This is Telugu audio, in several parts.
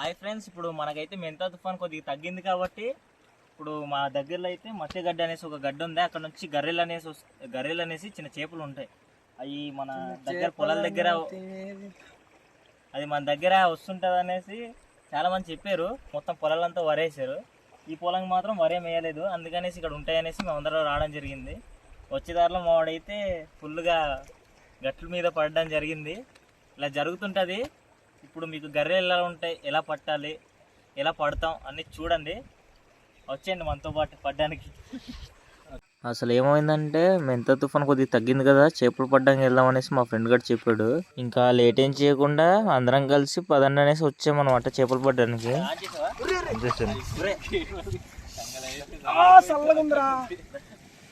హాయ్ ఫ్రెండ్స్ ఇప్పుడు మనకైతే మెంతా తుఫాన్ కొద్దిగా తగ్గింది కాబట్టి ఇప్పుడు మా దగ్గరలో అయితే మత్స్యగడ్డ అనేసి ఒక గడ్డ ఉంది. అక్కడ నుంచి గర్రెలు అనేసి గర్రెలు అనేసి చిన్న చేపలు ఉంటాయి. అవి మన దగ్గర పొలాల దగ్గర అది మన దగ్గర వస్తుంటది అనేసి చాలా మంది చెప్పారు. మొత్తం పొలాలంతా వరేసారు. ఈ పొలం మాత్రం వరేం వేయలేదు అందుకనేసి ఇక్కడ ఉంటాయనేసి మేము అందరం రావడం జరిగింది. వచ్చే దారిలో మావాడైతే ఫుల్గా గట్ల మీద పడడం జరిగింది. ఇలా జరుగుతుంటుంది. ఇప్పుడు మీకు గర్రెలు ఎలా ఉంటాయి ఎలా పట్టాలి ఎలా పడతాం అన్ని చూడండి. వచ్చేయండి మనతో పాటు పడ్డానికి. అసలు ఏమైందంటే మెంత తుఫాన్ కొద్దిగా తగ్గింది కదా చేపలు పడ్డానికి వెళ్దాం అనేసి మా ఫ్రెండ్ గారు చెప్పాడు. ఇంకా లేట్ ఏం చేయకుండా అందరం కలిసి పదండి అనేసి వచ్చామన్నమాట చేపలు పడ్డానికి.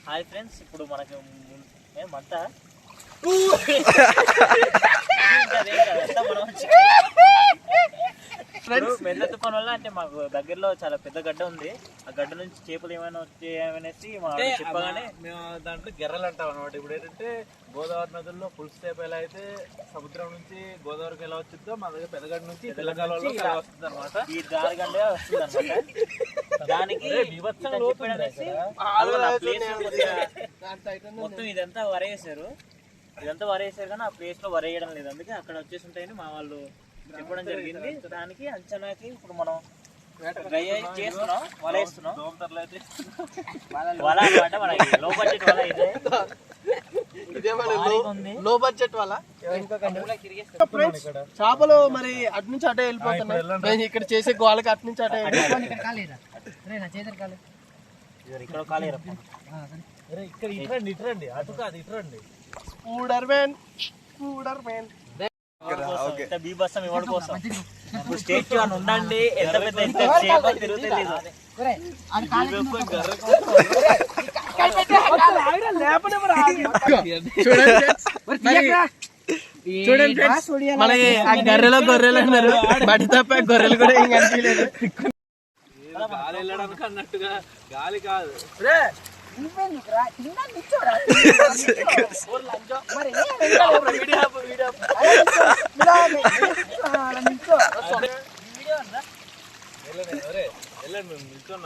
హాయ్ ఫ్రెండ్స్ ఇప్పుడు మనకి ఏమంతా మెల్ల తుఫాన్ వల్ల అంటే మాకు దగ్గరలో చాలా పెద్ద గడ్డ ఉంది. ఆ గడ్డ నుంచి చేపలు ఏమైనా వచ్చాయనేసి మా చెప్పగానే మేము దాంట్లో గెర్రలు అంటాం అనమాట ఇప్పుడు ఏంటంటే గోదావరి నదుల్లో పులుసు చేప ఎలా అయితే సముద్రం నుంచి గోదావరికి ఎలా వచ్చిందో మా దగ్గర పెద్దగడ్డ నుంచి తెలంగాణలో వస్తుంది అనమాట ఈ దారి గంటే వస్తుంది అనమాట దానికి మొత్తం ఇదంతా వరేసారు. ఇదంతా వరేసారు కానీ ఆ ప్లేస్లో వరేయడం లేదు. అందుకే అక్కడ వచ్చేసి ఉంటాయని మా వాళ్ళు చెప్పడం జరిగింది. దానికి అంచనాకి ఇప్పుడు మనం చేస్తున్నాం వల అనమాట లో బడ్జెట్ వల ఇదే లో బడ్జెట్ వల్ల చేపలు మరి అటు నుంచి అటే వెళ్ళిపోతున్నాయి. నేను ఇక్కడ చేసే గోళ్ళకి అటు నుంచి అటే ఇక్కడ ఇట్రండి ఇట్రండి అటు కాదు ఇట్రండి స్కూడర్ మ్యాన్ స్కూడర్ మ్యాన్ ఇంత బీభత్సం ఇవ్వడం కోసం ఇప్పుడు స్టేట్ అని ఉండండి ఎంత పెద్ద ఎంత చేప తిరుగుతుంది చూడండి ఫ్రెండ్స్ మనకి ఆ గర్రెలో గొర్రెలు అన్నారు బడి తప్ప గొర్రెలు కూడా ఏం కనిపించలేదు గాలి వెళ్ళడానికి అన్నట్టుగా గాలి కాదు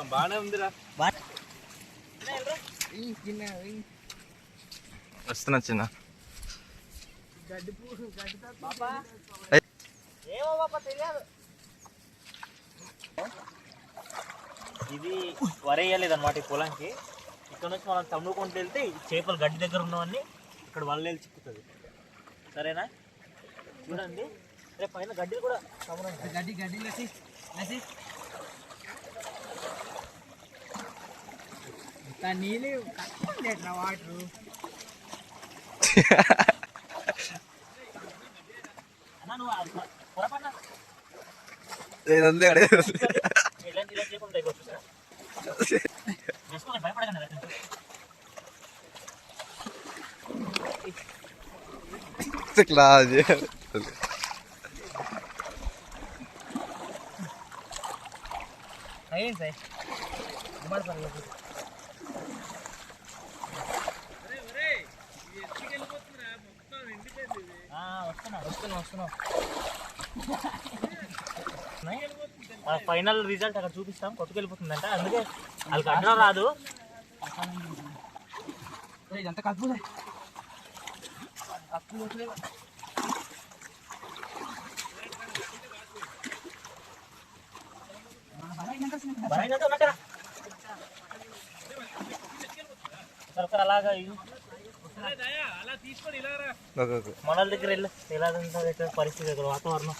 బాగానే ఉందిరా. వస్తున్నా చిన్న. ఇది వరేయలేదు అనమాట ఈ పొలంకి. ఇక్కడ నుంచి మనం తమ్ముడుకుంటూ వెళ్తే చేపలు గడ్డి దగ్గర ఉన్నవన్నీ ఇక్కడ వల్ల చిక్కుతుంది సరేనా? చూడండి. రే పైన గడ్డి కూడా తమ్ముడు. గడ్డి గడ్డి లసి లసి. అన్నా నువ్వు ఆ పొరపాటున ఇలాంటి ఇలా చేపలు ఉంటాయి ఇగో చూసారా? వేసుకోకండి, భయపడకండి అలా. వస్తున్నా వస్తున్నా మన ఫైనల్ రిజల్ట్ అక్కడ చూపిస్తాం కొట్టుకెళ్ళిపోతుందంట అందుకే వాళ్ళకి అడ్డం రాదు ఇదంతా భయంగా ఉన్నట్టురా. ఒకసారి ఒకసారి అలాగా ఇయ్యి. మన వాళ్ళ దగ్గర వెళ్ళు ఎలా ఉంటుంది ఇక్కడ పరిస్థితి ఇక్కడ వాతావరణం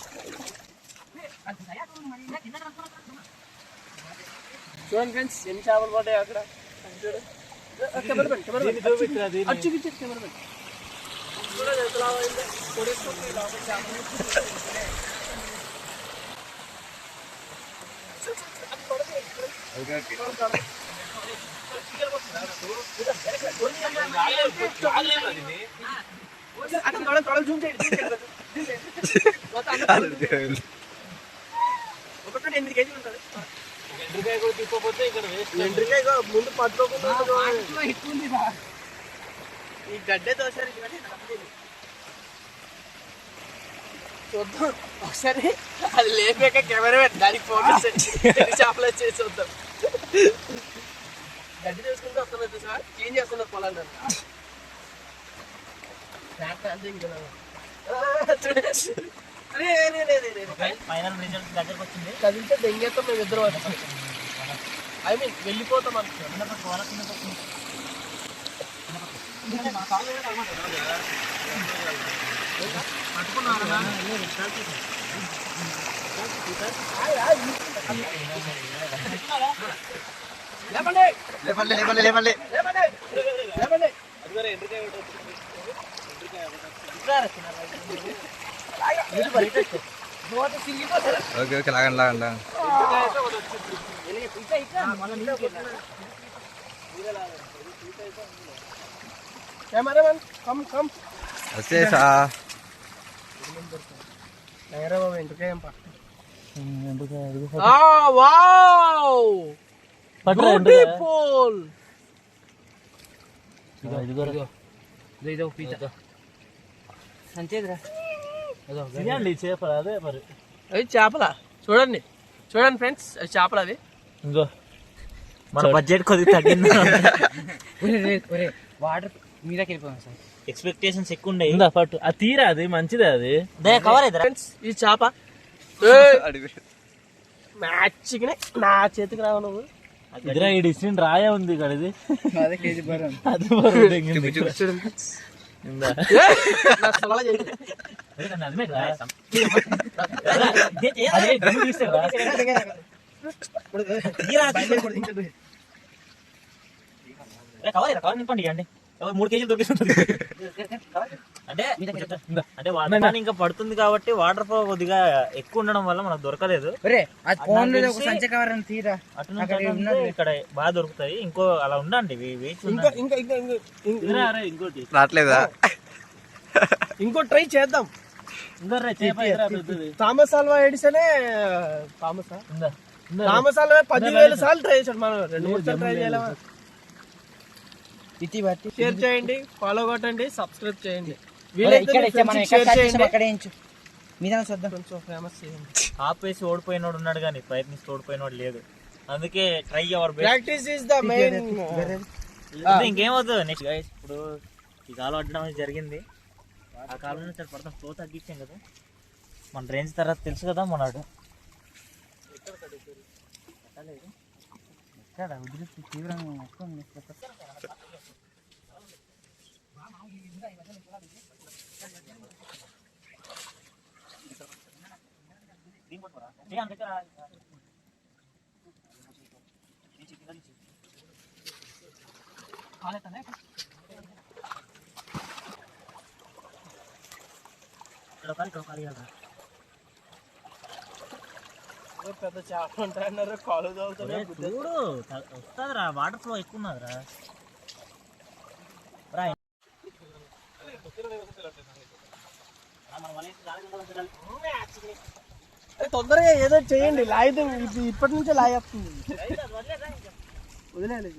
చూడండి ఫ్రెండ్స్ ఎన్ని చేపలు పడ్డాయి అక్కడ చూడు కెమెరా పెట్టి కెమెరా పెట్టి ఒకటి ఎనిమిది కేజీలు ఉంటుంది. ఎండ్రికాయ కూడా ఇక్కడ ముందు పట్టుకోకుండా ఈ గడ్డే దోశారు. చూద్దాం. ఒకసారి అది లేపాక కెమెరా దానికి ఫోన్ చేపలు చేసి చూద్దాం. గడ్డి తీసుకుంటే వస్తున్నది సార్ క్లీన్ చేస్తున్నారు అరే. ఫైనల్ రిజల్ట్ దగ్గరకు వచ్చింది. కదిలితే దెంగేస్తాం మేము ఇద్దరం. ఐ మీన్ వెళ్ళిపోతాం అనుకున్నాం లేపండి లేపండి లేపండి లేపండి లేపండి లేపండి నోట సిరిగిపోతారు ఓకే ఓకే లాగండి లాగండి లాగండి. కెమెరామెన్ కమ్ కమ్ వచ్చేసా ఏం పట్టు వావ్ బ్యూటిఫుల్ చేపలు అదే మరి అవి చేపల చూడండి చూడండి ఫ్రెండ్స్ అవి చేపలు అవి ఇంకో మన బడ్జెట్ కొద్దిగా తగ్గింది వాటర్ మీదకి వెళ్ళిపోయాం సార్. ఎక్స్పెక్టేషన్స్ ఎక్కువ ఉండే పట్టు. ఆ తీరా అది? మంచిదే అది. కవర్ ఫ్రెండ్స్ ఈ చేప. మ్యాచ్కి నా చేతికి రావు నువ్వు. ఇదిరా ఈ డిస్టిన్ రాయే ఉంది ఇక్కడ ఇది. అదే కేజీ బరం అది దిగింది. ఇందా. అదే తీసేరా? కవర్ కవర్ నింపండి అండి మూడు కేజీలు దొరికిస్తుంది అంటే అంటే వాటర్ ఇంకా పడుతుంది కాబట్టి వాటర్ ఫ్లో కొద్దిగా ఎక్కువ ఉండడం వల్ల మనకు దొరకలేదు. ఇక్కడ బాగా దొరుకుతాయి. ఇంకో అలా ఉండండి ఇంకోటి. రావట్లేదా? ఇంకో ట్రై చేద్దాం. థామస్ ఆల్వా ఎడిసనే థామస్. థామస్ ఆల్వా పదివేల సార్లు ట్రై చేశాడు. మనం రెండు మూడు సార్లు ట్రై చేయలేమా? ఇతి బట్టి షేర్ చేయండి ఫాలో కొట్టండి సబ్స్క్రైబ్ చేయండి. మనం మీద చూద్దాం. కొంచెం ఫేమస్ చేయండి. ఆపేసి ఓడిపోయినోడు ఉన్నాడు కానీ ప్రయత్నిస్తే ఓడిపోయినోడు లేదు. అందుకే try our practice is the main ఇంకేమవుతుంది? Next guys ఇప్పుడు ఈ కాలం అడ్డం అనేది జరిగింది. ఆ కాలం నుంచి పడతాం. ఫ్లో తగ్గించాం కదా. మన రేంజ్ తర్వాత తెలుసు కదా మనడు. ఎక్కడ ఉధృతి తీవ్రంగా వస్తుంది. పెద్ద చేపలు ఉంటాయన్నారు కాలు చూడు వస్తుందిరా వాటర్ ఫ్లో ఎక్కువ ఉన్నదిరా తొందరగా ఏదో చేయండి లాగితే ఇప్పటి నుంచే లాగేస్తుంది. వదిలేదు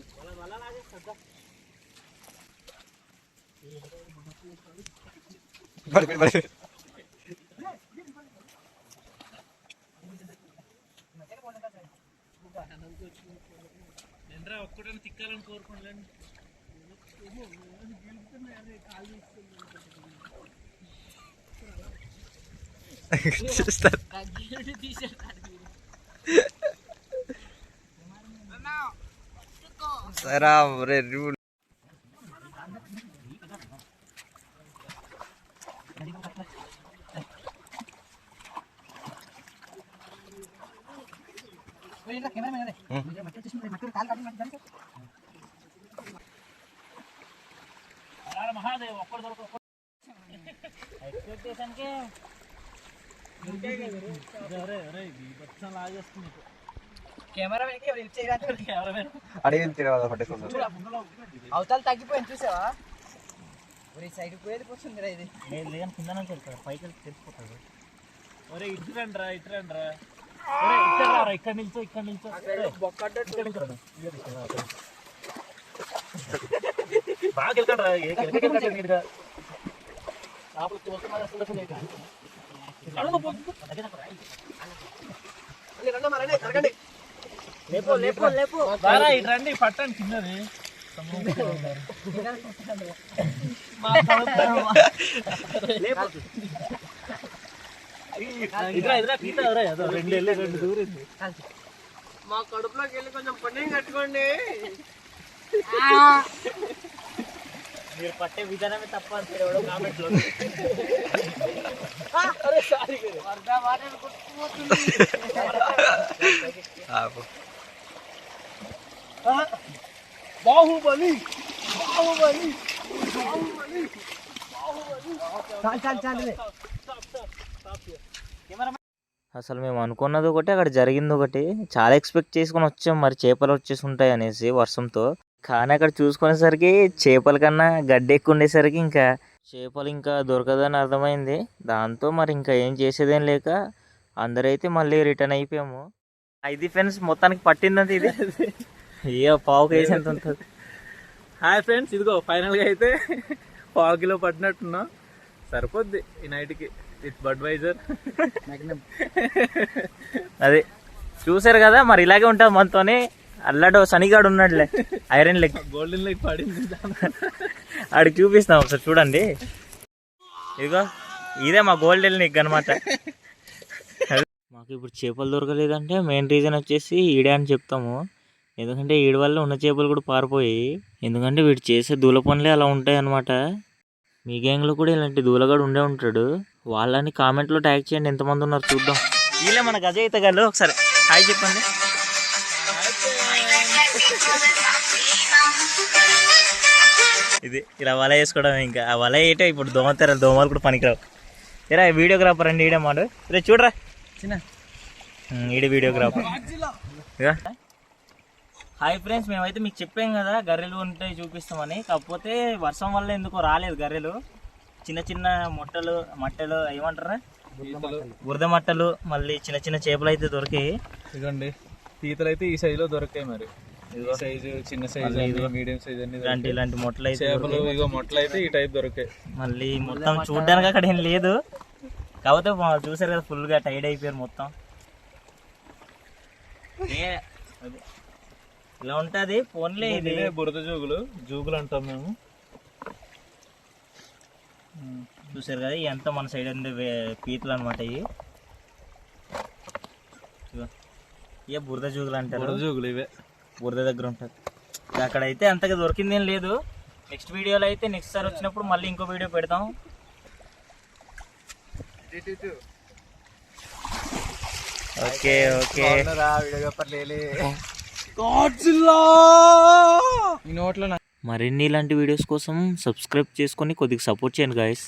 పడి చూస్తారు. సరా రే రూల్ ఎక్స్పెక్టేషన్కే కెమెరా వెనక్కి ఎవరు హెల్ప్ చేయరా? అడిగిన తిరగదా పట్టుకుంటారు అవతల తగ్గిపోయింది చూసావా ఒరే సైడ్ పోయేది పోతుందిరా ఇది లేదు లేదని కింద నుంచి వెళ్తాడు పైకి వెళ్ళి తెలిసిపోతాడు ఒరే ఇటు రండి రా ఇటు రండి రా ఇక్కడ ఇక్కడ నిల్చో ఇక్కడ నిల్చో. ఒరే, ఇక్కడ నిల్చో రా. బాగా వెళ్ళకండి రా ఏ- ఎక్కడికి వెళ్ళకండి మీరు. లేపు లేపు లేపు రారా, ఇటు రండి పట్టండి కిందది ఇదిరా ఇదిరా పీత ఎదురా ఏదో రెండు వెళ్ళి రెండు దూరింది మా కడుపులోకి వెళ్ళి కొంచెం పుణ్యం కట్టుకోండి. మీరు పట్టే విధానమే తప్ప అని ఎవడో కామెంట్లో బాహుబలి బాహుబలి చాలు చాలు చాలు అసలు మేము అనుకున్నది ఒకటి అక్కడ జరిగింది ఒకటి. చాలా ఎక్స్పెక్ట్ చేసుకొని వచ్చాం మరి చేపలు వచ్చేసి ఉంటాయి అనేసి వర్షంతో. కానీ అక్కడ చూసుకునేసరికి చేపల కన్నా గడ్డి ఎక్కువ ఉండేసరికి ఇంకా చేపలు ఇంకా దొరకదని అర్థమైంది. దాంతో మరి ఇంకా ఏం చేసేదేం లేక అందరైతే మళ్ళీ రిటర్న్ అయిపోయాము. ఇది ఫ్రెండ్స్ మొత్తానికి పట్టిందంటే ఇది. ఏ పావు కేజీ ఎంత ఉంటుంది? హాయ్ ఫ్రెండ్స్ ఇదిగో ఫైనల్గా అయితే పావు కిలో పట్టినట్టున్నాం. సరిపోద్ది ఈ నైట్కి. విత్ బడ్ వైజర్ అదే చూసారు కదా మరి ఇలాగే ఉంటుంది మనతోనే. అల్లడో శనిగాడు ఉన్నాడులే. ఐరన్ లెగ్ గోల్డెన్ లైక్ పడింది ఆడికి చూపిస్తాం ఒకసారి చూడండి. ఇదిగో ఇదే మా గోల్డెన్ లెగ్ అనమాట మాకు ఇప్పుడు చేపలు దొరకలేదంటే మెయిన్ రీజన్ వచ్చేసి ఈడే అని చెప్తాము. ఎందుకంటే ఈడి వల్ల ఉన్న చేపలు కూడా పారిపోయి ఎందుకంటే వీడు చేసే దూల పనులే అలా ఉంటాయి అనమాట మీ గ్యాంగ్లో కూడా ఇలాంటి దూలగాడు ఉండే ఉంటాడు. వాళ్ళని కామెంట్లో ట్యాగ్ చేయండి. ఎంతమంది ఉన్నారు చూద్దాం. వీళ్ళే మన గజయిత గారు. ఒకసారి హాయ్ చెప్పండి. ఇది ఇలా వల వేసుకోవడం ఇంకా. ఆ వల ఏంటో ఇప్పుడు దోమతెర దోమలు కూడా పనికిరావు. ఇరా వీడియోగ్రాఫర్ అండి ఈడే మాడు. రే చూడరా. చిన్న. ఈడే వీడియోగ్రాఫర్ హాయ్ ఫ్రెండ్స్ మేమైతే మీకు చెప్పాం కదా గర్రెలు ఉంటాయి చూపిస్తామని. కాకపోతే వర్షం వల్ల ఎందుకో రాలేదు గర్రెలు. చిన్న చిన్న మొట్టలు మట్టలు ఏమంటారా? బురద మట్టలు మళ్ళీ చిన్న చిన్న చేపలు అయితే దొరికాయి. ఇదిగోండి పీతలు అయితే ఈ సైజ్లో దొరకాయి మరి. సైజు చిన్న సైజు మీడియం సైజ్ అన్ని ఇలాంటి. ఇలాంటి మొట్టలు అయితే చేపలు. ఇగో మొట్టలు అయితే ఈ టైప్ దొరికాయి. మళ్ళీ మొత్తం చూడడానికి అక్కడ ఏం లేదు. కాకపోతే చూసారు కదా ఫుల్గా టైడ్ అయిపోయారు మొత్తం. ఇలా ఉంటది ఫోన్లే ఇదే బురద జూగులు జూగులు అంటాం మేము. చూసారు కదా ఎంత మన సైడ్ వే- పీతలు అనమాట ఇవి. ఇవే బురద జూగులు అంటారు? బురద జూగులు ఇవే. బురద దగ్గర ఉంటుంది అక్కడైతే అంతగా దొరికింది ఏం లేదు. నెక్స్ట్ వీడియోలో అయితే నెక్స్ట్ సార్ వచ్చినప్పుడు మళ్ళీ ఇంకో వీడియో పెడతాం. Okay okay. మరిన్ని ఇలాంటి వీడియోస్ కోసం సబ్స్క్రైబ్ చేసుకొని కొద్దిగా సపోర్ట్ చేయండి గాయస్